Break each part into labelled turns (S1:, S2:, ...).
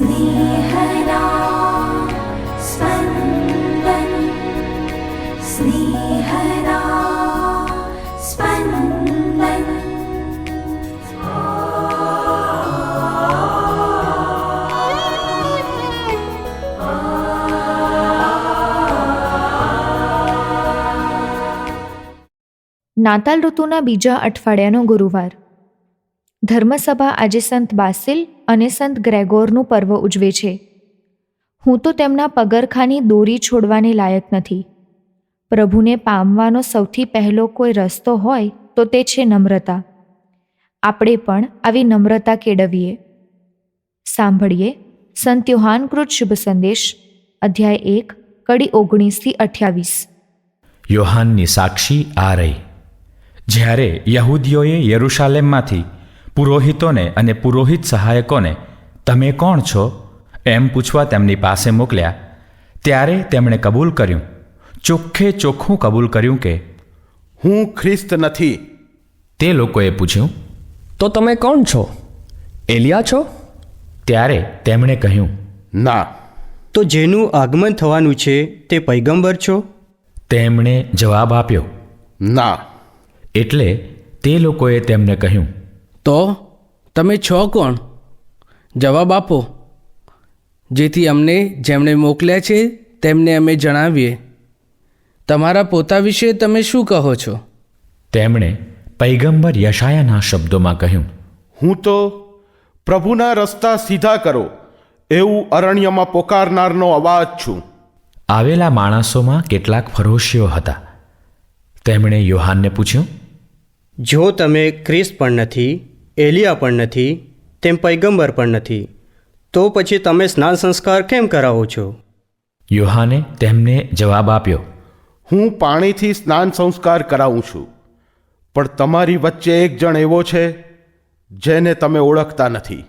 S1: സ്നേഹനാ സ്പന്ദൻ സ്നേഹനാ സ്പന്ദൻ
S2: નાતાલ ઋતુના બીજા અઠવાડિયાનો ગુરુવાર. ધર્મસભા આજે સંત બાસિલ અને સંત ગ્રેગોરનું પર્વ ઉજવે છે. હું તો તેમના પગરખાની દોરી છોડવાને લાયક નથી. પ્રભુને પામવાનો સૌથી પહેલો કોઈ રસ્તો હોય તો તે છે નમ્રતા. આપણે પણ આવી નમ્રતા કેળવીએ. સાંભળીએ સંત યોહાનકૃત શુભ સંદેશ, અધ્યાય એક, કડી ઓગણીસથી અઠ્યાવીસ.
S3: યોહાનની સાક્ષી આ રહી. જ્યારે યહૂદીઓએ યરૂશાલેમમાંથી પુરોહિતોને અને પુરોહિત સહાયકોને તમે કોણ છો? એમ પૂછવા તેમની પાસે મોકલ્યા. ત્યારે તેમણે કબૂલ કર્યું. ચોખ્ખે ચોખ્ખું કબૂલ કર્યું કે
S4: હું ખ્રિસ્ત નથી.
S3: તે લોકોએ પૂછ્યું
S5: તો તમે કોણ છો? એલિયા છો?
S3: ત્યારે તેમણે કહ્યું
S4: ના.
S6: તો જેનું આગમન થવાનું છે તે પૈગંબર છો?
S3: તેમણે જવાબ આપ્યો
S4: ના.
S3: એટલે તે લોકોએ તેમને કહ્યું
S7: તો તમે છો કોણ? જવાબ આપો. જેથી અમને જેમણે મોકલ્યા છે તેમને અમે જણાવીએ. તમારા પોતા વિશે તમે શું કહો છો?
S3: તેમણે પૈગંબર યશાયાના શબ્દોમાં કહ્યું
S4: હું તો પ્રભુના રસ્તા સીધા કરો એવું અરણ્યમાં પોકારનારનો અવાજ છું.
S3: આવેલા માણસોમાં કેટલાક ફરોશીઓ હતા. તેમણે યોહાનને પૂછ્યું
S6: જો તમે ખ્રિસ્ત પણ નથી એલિયા પણ નથી તેમ પૈગંબર પણ નથી. તો પછી તમે સ્નાન સંસ્કાર કેમ કરાવો છો?
S3: યોહાને તેમને જવાબ આપ્યો
S4: હું પાણીથી સ્નાન સંસ્કાર કરાવું છું પણ તમારી વચ્ચે એક જણ એવો છે જેને તમે ઓળખતા નથી.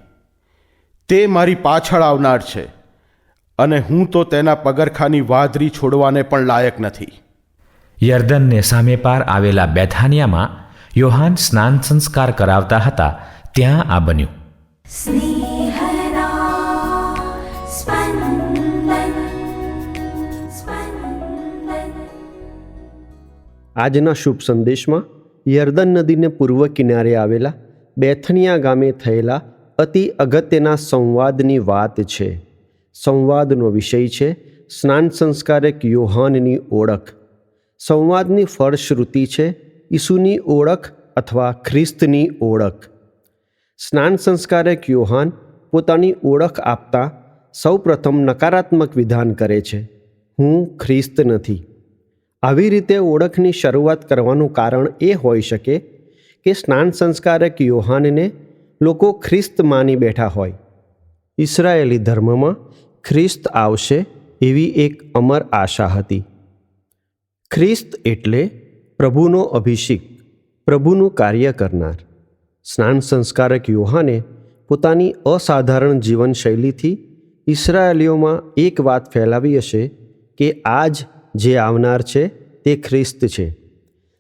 S4: તે મારી પાછળ આવનાર છે અને હું તો તેના પગરખાની વાદરી છોડવાને પણ લાયક નથી.
S3: યર્દનને સામે પાર આવેલા બેથાનિયામાં યોહાન સ્નાન સંસ્કાર કરાવતા હતા. ત્યાં આ બન્યું.
S8: આજના શુભ સંદેશમાં યર્દન નદીને પૂર્વ કિનારે આવેલા બેથનિયા ગામે થયેલા અતિ અગત્યના સંવાદની વાત છે. સંવાદનો વિષય છે સ્નાન સંસ્કારક યોહાનની ઓળખ. સંવાદની ફળશ્રુતિ છે ઈસુની ઓળખ અથવા ખ્રિસ્તની ઓળખ. સ્નાન સંસ્કારક યોહાન પોતાની ઓળખ આપતા સૌપ્રથમ નકારાત્મક વિધાન કરે છે, હું ખ્રિસ્ત નથી. આવી રીતે ઓળખની શરૂઆત કરવાનું કારણ એ હોઈ શકે કે સ્નાન સંસ્કારક યોહાનને લોકો ખ્રિસ્ત માની બેઠા હોય. ઇસરાયેલી ધર્મમાં ખ્રિસ્ત આવશે એવી એક અમર આશા હતી. ખ્રિસ્ત એટલે પ્રભુનો અભિષેક, પ્રભુનું કાર્ય કરનાર. સ્નાન સંસ્કારક યોહાને પોતાની અસાધારણ જીવનશૈલીથી ઇસરાયેલીઓમાં એક વાત ફેલાવી હશે કે આજ જે આવનાર છે તે ખ્રિસ્ત છે.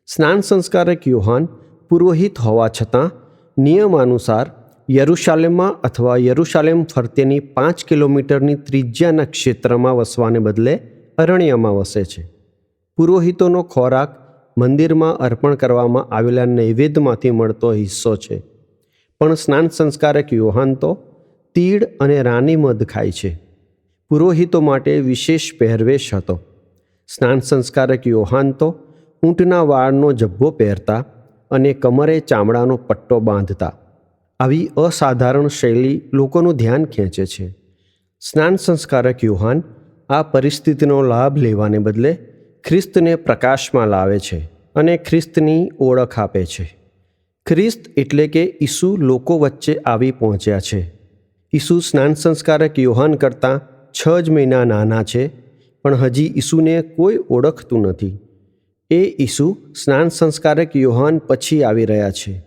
S8: સ્નાન સંસ્કારક યોહાન પુરોહિત હોવા છતાં નિયમાનુસાર યરુશાલેમમાં અથવા યરુશાલેમ ફરતેની પાંચ કિલોમીટરની ત્રિજ્યાના ક્ષેત્રમાં વસવાને બદલે અરણ્યમાં વસે છે. પુરોહિતોનો ખોરાક મંદિરમાં અર્પણ કરવામાં આવેલા નૈવેદ્યમાંથી મળતો હિસ્સો છે. પણ સ્નાન સંસ્કારક યોહાન તો તીડ અને રાની મધ ખાય છે. પુરોહિતો માટે વિશેષ પહેરવેશ હતો. સ્નાન સંસ્કારક યોહાન તો ઊંટના વાળનો જબ્બો પહેરતા અને કમરે ચામડાનો પટ્ટો બાંધતા. આવી અસાધારણ શૈલી લોકોનું ધ્યાન ખેંચે છે. સ્નાન સંસ્કારક યુહાન આ પરિસ્થિતિનો લાભ લેવાને બદલે ખ્રિસ્તને પ્રકાશમાં લાવે છે અને ખ્રિસ્તની ઓળખ આપે છે. ખ્રિસ્ત એટલે કે ઈસુ લોકો વચ્ચે આવી પહોંચ્યા છે. ઈસુ સ્નાન સંસ્કારક યોહાન કરતાં છ જ મહિના નાના છે, પણ હજી ઈસુને કોઈ ઓળખતું નથી. એ ઈસુ સ્નાન સંસ્કારક યોહાન પછી આવી રહ્યા છે.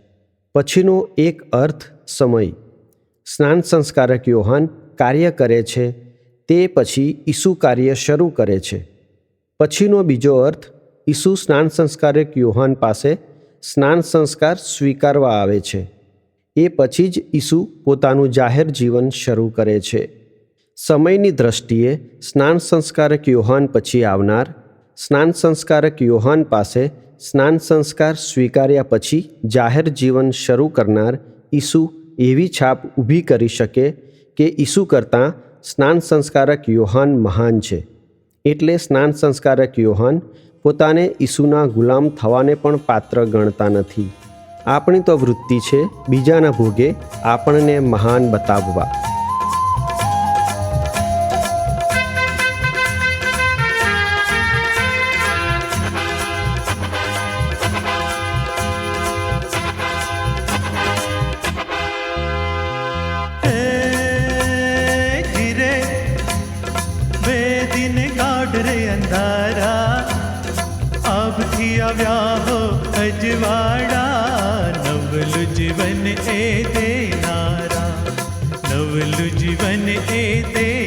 S8: પછીનો એક અર્થ સમય. સ્નાન સંસ્કારક યોહાન કાર્ય કરે છે, તે પછી ઈસુ કાર્ય શરૂ કરે છે. પછીનો બીજો અર્થ, ઈસુ સ્નાન સંસ્કારક યોહાન પાસે સ્નાન સંસ્કાર સ્વીકારવા આવે છે. એ પછી જ ઈસુ પોતાનું જાહેર જીવન શરૂ કરે છે. સમયની દ્રષ્ટિએ સ્નાન સંસ્કારક યોહાન પછી આવનાર, સ્નાન સંસ્કારક યોહાન પાસે સ્નાન સંસ્કાર સ્વીકાર્યા પછી જાહેર જીવન શરૂ કરનાર ઈસુ એવી છાપ ઊભી કરી શકે કે ઈસુ કરતાં સ્નાન સંસ્કારક યોહાન મહાન છે. એટલે સ્નાન સંસ્કારક યોહાન પોતાને ઈસુના ગુલામ થવાને પણ પાત્ર ગણતા નથી. આપણી તો વૃત્તિ છે બીજાના ભોગે આપણને મહાન બતાવવા.
S9: હો અજવાડા નવલું જીવન એ દેનારા નવલું જીવન એ દેનારા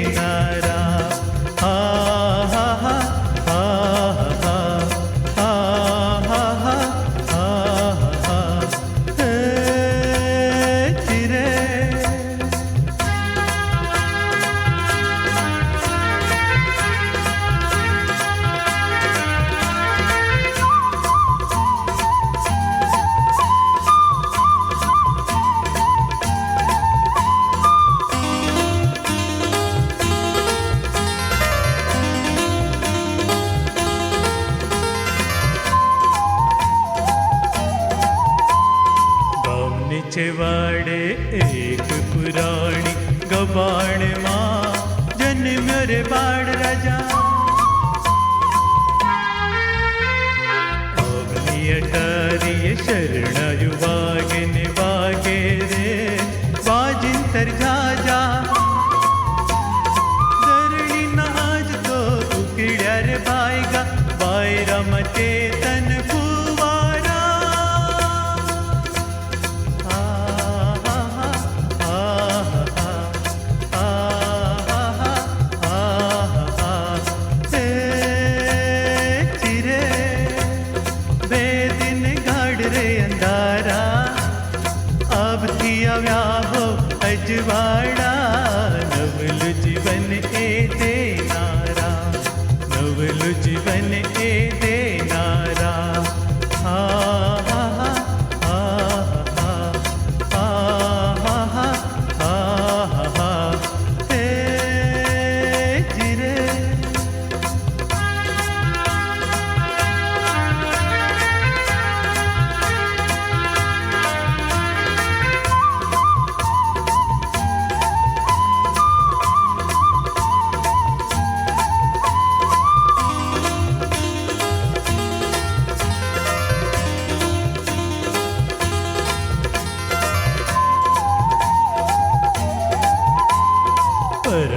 S9: રે બાળ રાજા. અગ્નિ અટારીએ શરણાયુ વાગે ને વાગે રે. વાજિંતર જાજા ધરણી નાજ તો ઉકળ્યા રે ભાઈગા. વાયરામાં ચેતન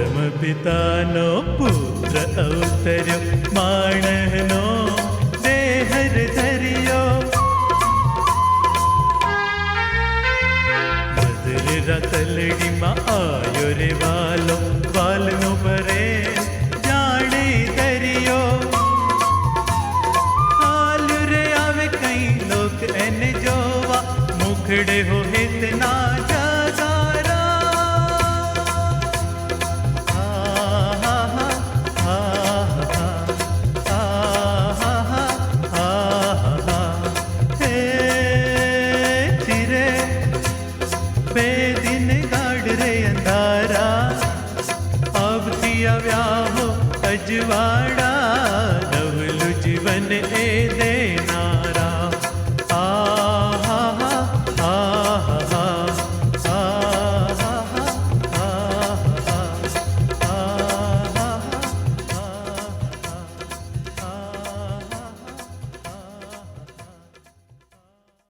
S9: પરમપિતાનો પુત્ર અવતર્યો માણહનો દેહર ધર્યો મધુર તલડીમાં આવ્યો રે વાલો var